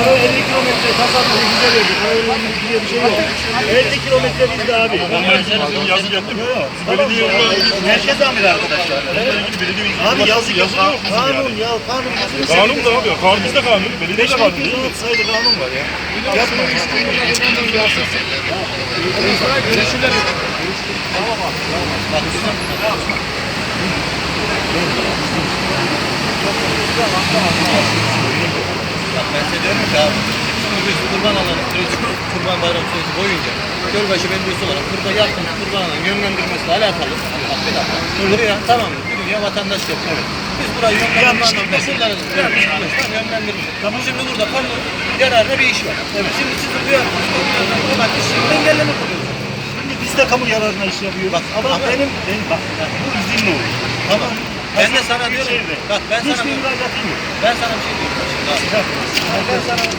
Para 50 kilometre tasarrufu bize verdi. Para diye bir şey yok. 50 kilometre bizde abi. Yazı yaptım. Belediye Merkez amiri arkadaşlar. Abi yazı yazı yok. Kanun ya kanun. Kanun da abi. Kanun bizde kanun. Belediye de kanun. 5216 sayılı kanun var ya. Yapma. Bak ben size diyorum ki abi, şimdi biz kurban alanı süreci, kurban bayram süreci boyunca Gölbaşı Belediyesi olarak burada yaptığımız kurban alanı yönlendirmesiyle alakalı. Bak bir dakika. Buraya tamam mı? Bir dünya vatandaş yapıyor. Biz burayı yönlendirme anlamında kullanırız. Yanlış anlaşılan yönlendiririz. Tamam. Şimdi burada kamu yararına bir iş var. Evet. Şimdi siz bu yönlendirme hemen işi engelleme kuruyorsunuz. Şimdi biz de kamu yararına iş yapıyoruz. Bak, ama benim, benim bak bu izinli olur. Tamam. Ben de sana diyorum. Şeyde. Bak ben sana Hiçbir müracaatım yok. ben sana bir şey diyorum. Abi. Ben sana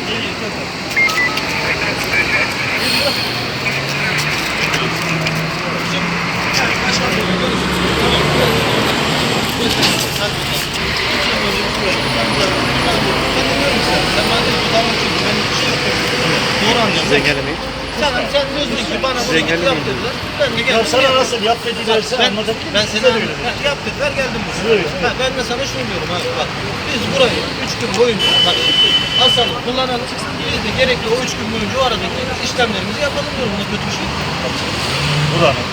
Doğru anlıyorum. Size gelemeyin. Sen, sen bunu yaptırdılar. Ben de Ya geldim. sana yaptım. nasıl yap dedilerse Ben, anlatabilir ben Size seni de öyle. ha, yaptılar geldim buraya. Ha, ben de sana şunu diyorum abi bak. Biz burayı üç gün boyunca bak asalım kullanalım. Biz de gerekli o üç gün boyunca o aradaki işlemlerimizi yapalım diyorum. Bunda kötü bir şey. Buranın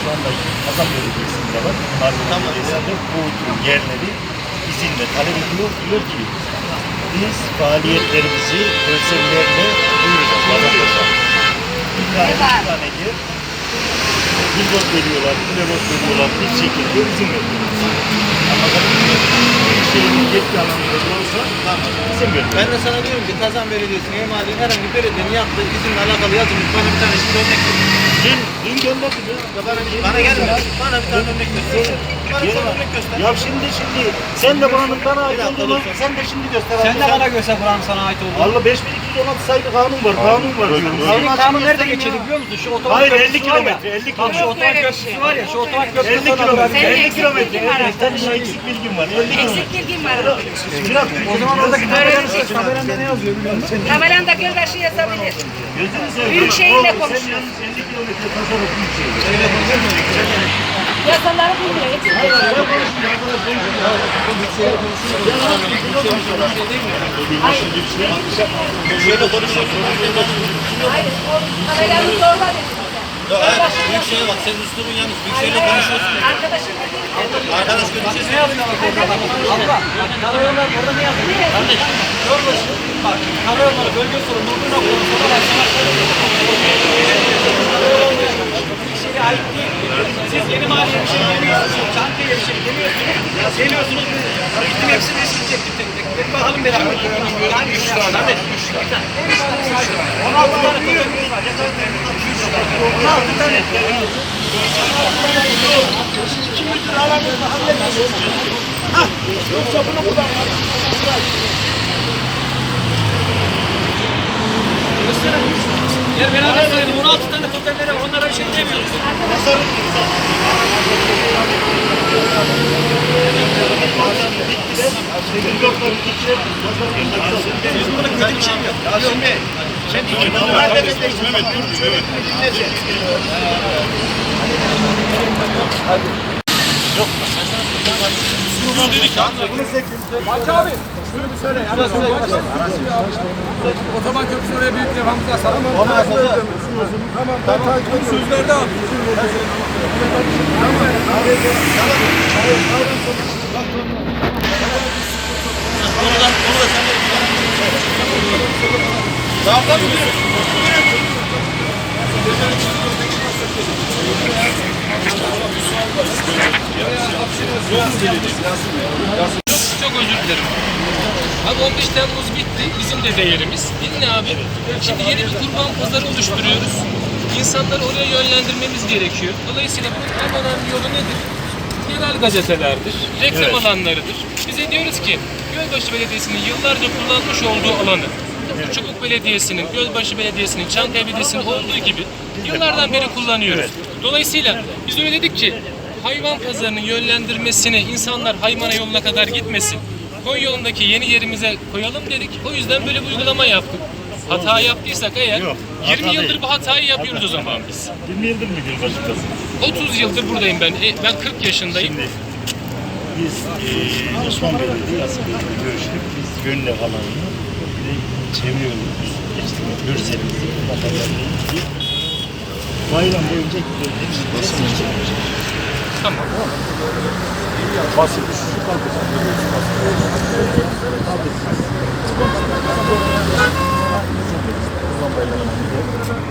şu anda Kazan Belediyesi'nde var. Bunlar Tamam. Belediyesi'nde bu yerleri izinle talep ediyor. Diyor ki biz faaliyetlerimizi ölçemlerle duyuracağız vatandaşa. Bir tane, bir veriyorlar, bir şekilde izin veriyorlar. Bir şeyin yetki izin. Ben de sana diyorum ki Kazan Belediyesi'nin emali herhangi bir belediyenin yaptığı izinle alakalı yazılmış bana bir tane şimdi örnek. Dün, dün gönderdim ya. Bana, bana gelme. Bana bir tane örnek. Göster. Ya şimdi şimdi sen de bana bana ait olduğunu sen de şimdi göster. Sen de bana göster buranın sana ait olduğunu. Allah 5216 sayılı kanun var. Kanun var diyorum. Senin Kanun kanun nerede göstereyim biliyor musun? Şu otoban Hayır, köprüsü 50 var ya. kilometre, 50 Bak şu kilometre. otoban köprüsü var ya. Şu otoban köprüsü 50 kilometre. Senin 50 eksik kilometre. senin eksik bilgin var. 50 kilometre. Eksik bilgin var. Bırak. O zaman oradaki şey. taberanda ne yazıyor biliyor musun? Taberanda gölbaşı yazabilir. Gözünü seveyim. Büyük şehirle Oğlum, Sen konuşuyoruz. yalnız 50 kilometre tasarruf bir şey. Yasaları bilmiyor. Eksik Şöyle konuşuyorsun. Hayır. O tabelanın zorba dedi. Büyük şeye bak senin üslubun yalnız. Büyük şeyle konuşuyorsun. Arkadaşım. Arkadaş görüşeceğiz. Ne yazıyor bak orada? Abla, karayollar orada ne yazıyor? Kardeş, Gölbaşı, bak karayolları bölge sorunu olduğu noktada sonra başlamak şeye ait değil. Siz yeni mahalleye bir şey demiyorsunuz, Çankaya'ya bir şey demiyorsunuz. Geliyorsunuz, gittim hepsini isteyecektim tek tek. Bir bakalım beraber. Hangi üç tane? Kardeş, üç tane. 16 tane fotoğrafımız var. 16 tane. Gel beraber sayalım. 16 tane fotoğrafları. Onlara bir şey demiyoruz. Biz şey. Bak abi. Şunu bir söyle. Yani Otoban köprüsü oraya büyük levhamızı asalım. Onu asalım. Tamam. Tamam. Sözlerde abi. Onu da, onu da sen de Tamam. Çok özür dilerim. Abi 15 Temmuz bitti. Bizim de değerimiz. Dinle abi. Şimdi yeni bir kurban pazarı oluşturuyoruz. İnsanları oraya yönlendirmemiz gerekiyor. Dolayısıyla bunun en önemli yolu nedir? Yerel gazetelerdir, reklam alanlarıdır. Bize diyoruz ki Gölbaşı Belediyesi'nin yıllarca kullanmış olduğu alanı Çubuk Belediyesi'nin, Gölbaşı Belediyesi'nin, Çankaya Belediyesi'nin olduğu gibi yıllardan beri kullanıyoruz. Dolayısıyla biz öyle dedik ki hayvan pazarının yönlendirmesine insanlar haymana yoluna kadar gitmesin. Koy yolundaki yeni yerimize koyalım dedik. O yüzden böyle bir uygulama yaptık. Hata yaptıysak eğer Yok, 20 hata yıldır değil. bu hatayı yapıyoruz o zaman biz. 20 yıldır mı Gölbaşı'ndasın? 30 yıldır buradayım ben. E, ben 40 yaşındayım. Şimdi biz eee Osman Bey'le görüştük. Biz gönüller alanını bir de biz geçtik. Görselimizi, ilgili. Bayram boyunca. Hepsi basın. Tamam. Basit. Şu kalkacak.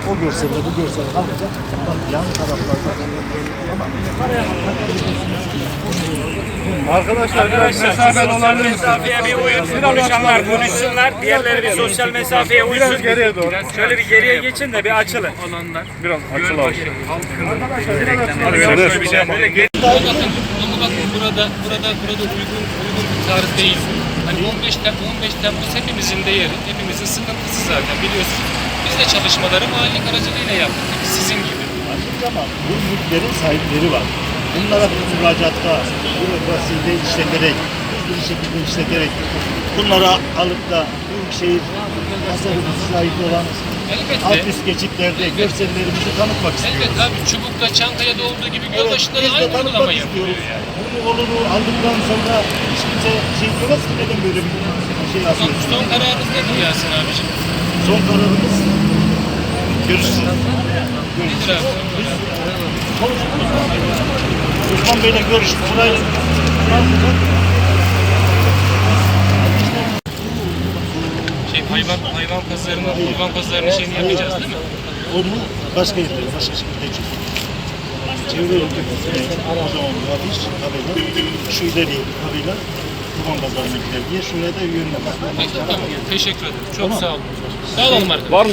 O görselde bu görsel kalkacak. Bak yan taraflarda Arkadaşlar biraz mesafe olabilir. mesafeye bir uyun. Konuşanlar konuşsunlar. Diğerleri bir sosyal mesafeye uysun. Biraz geriye doğru. Şöyle bir geriye geçin de bir açılın. Alanlar. Biraz açıl abi. Hadi şöyle bir şey. Bakın ama bakın burada burada burada uygun uygun bir tarih değil. Hani 15 Tem 15 Temmuz hepimizin değeri, hepimizin sıkıntısı zaten biliyorsunuz. Biz de çalışmaları mahallik aracılığıyla yaptık. Sizin gibi. ama bu mülklerin sahipleri var. Bunlara bir müracaatta bürokrasiyle işleterek, hızlı bir şekilde işleterek bunlara alıp da Büyükşehir tasarrufu sahibi olan Elbette. alt üst geçitlerde görsellerimizi tanıtmak istiyoruz. Elbette abi Çubuk'ta, Çankaya'da olduğu gibi Evet, Gölbaşı'nda biz de aynı tanıtmak uygulama yapıyor istiyoruz. yani. Bunu olunu aldıktan sonra hiç kimse şey demez ki neden böyle bir şey Son, yapıyoruz. son kararınız nedir Yasin abiciğim? Son kararımız görüşürüz. Abi? Osman Bey'le görüştük. Burayla Şey hayvan hayvan pazarının kurban pazarının şeyini yapacağız değil mi? onu başka yerlere, başka şekilde yolunda o zaman afiş tabela şu ileri tabela Kurban Pazarı'na gider diye şuraya da yönlendirmek. Peki, tamam. Teşekkür ederim. Çok sağ olun. Sağ olun arkadaşlar. Var mı